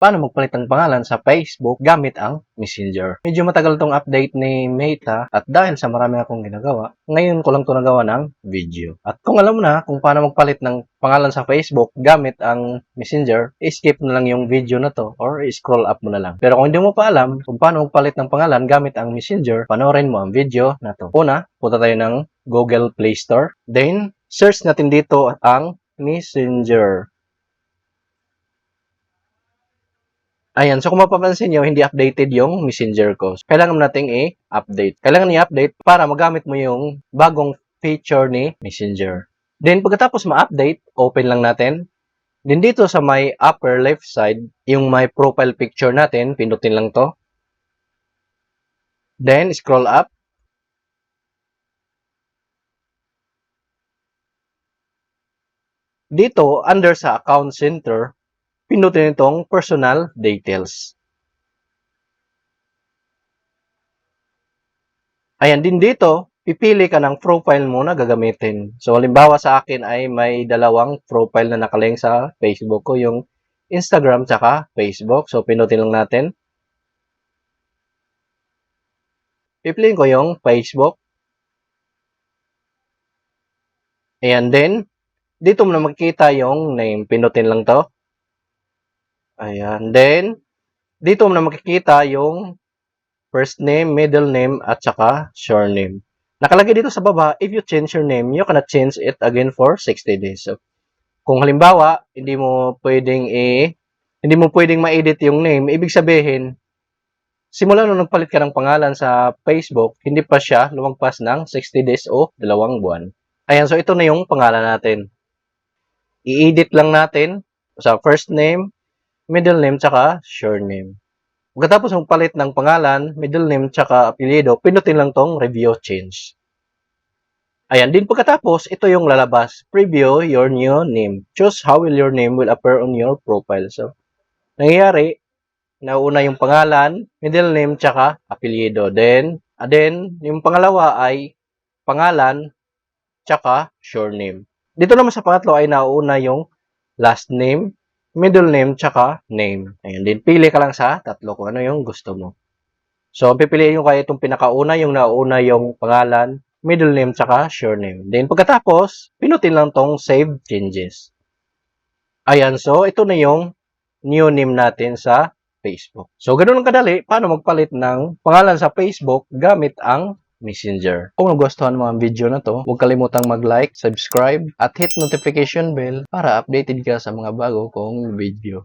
paano magpalit ng pangalan sa Facebook gamit ang Messenger. Medyo matagal tong update ni Meta at dahil sa marami akong ginagawa, ngayon ko lang to nagawa ng video. At kung alam mo na kung paano magpalit ng pangalan sa Facebook gamit ang Messenger, skip na lang yung video na to or scroll up mo na lang. Pero kung hindi mo pa alam kung paano magpalit ng pangalan gamit ang Messenger, panoorin mo ang video na to. Una, punta tayo ng Google Play Store. Then, search natin dito ang Messenger. Ayan, so kung mapapansin nyo, hindi updated yung messenger ko. Kailangan nating i-update. Kailangan i-update para magamit mo yung bagong feature ni messenger. Then, pagkatapos ma-update, open lang natin. Then, dito sa may upper left side, yung my profile picture natin, pinutin lang to. Then, scroll up. Dito, under sa account center, pinutin itong personal details. Ayan din dito, pipili ka ng profile mo na gagamitin. So, halimbawa sa akin ay may dalawang profile na nakalink sa Facebook ko, yung Instagram tsaka Facebook. So, pinutin lang natin. Pipiliin ko yung Facebook. Ayan din. Dito mo na makikita yung name. Pinutin lang to. Ayan. Then, dito mo na makikita yung first name, middle name, at saka surname. Nakalagay dito sa baba, if you change your name, you cannot change it again for 60 days. So, kung halimbawa, hindi mo pwedeng i hindi mo pwedeng ma-edit yung name, ibig sabihin, simula nung nagpalit ka ng pangalan sa Facebook, hindi pa siya lumagpas ng 60 days o dalawang buwan. Ayan, so ito na yung pangalan natin. I-edit lang natin sa first name, middle name, tsaka surname. Pagkatapos ng palit ng pangalan, middle name, tsaka apelyido, pinutin lang tong review change. Ayan, din pagkatapos, ito yung lalabas. Preview your new name. Choose how will your name will appear on your profile. So, nangyayari, nauna yung pangalan, middle name, tsaka apelyido. Then, ah, then, yung pangalawa ay pangalan, tsaka surname. Dito naman sa pangatlo ay nauna yung last name, middle name, tsaka name. Ayan, din pili ka lang sa tatlo kung ano yung gusto mo. So, pipiliin nyo kayo itong pinakauna, yung nauna yung pangalan, middle name, tsaka surname. Then, pagkatapos, pinutin lang tong save changes. Ayan, so, ito na yung new name natin sa Facebook. So, ganun lang kadali, paano magpalit ng pangalan sa Facebook gamit ang Messenger. Kung nagustuhan mo ang video na to, huwag kalimutang mag-like, subscribe, at hit notification bell para updated ka sa mga bago kong video.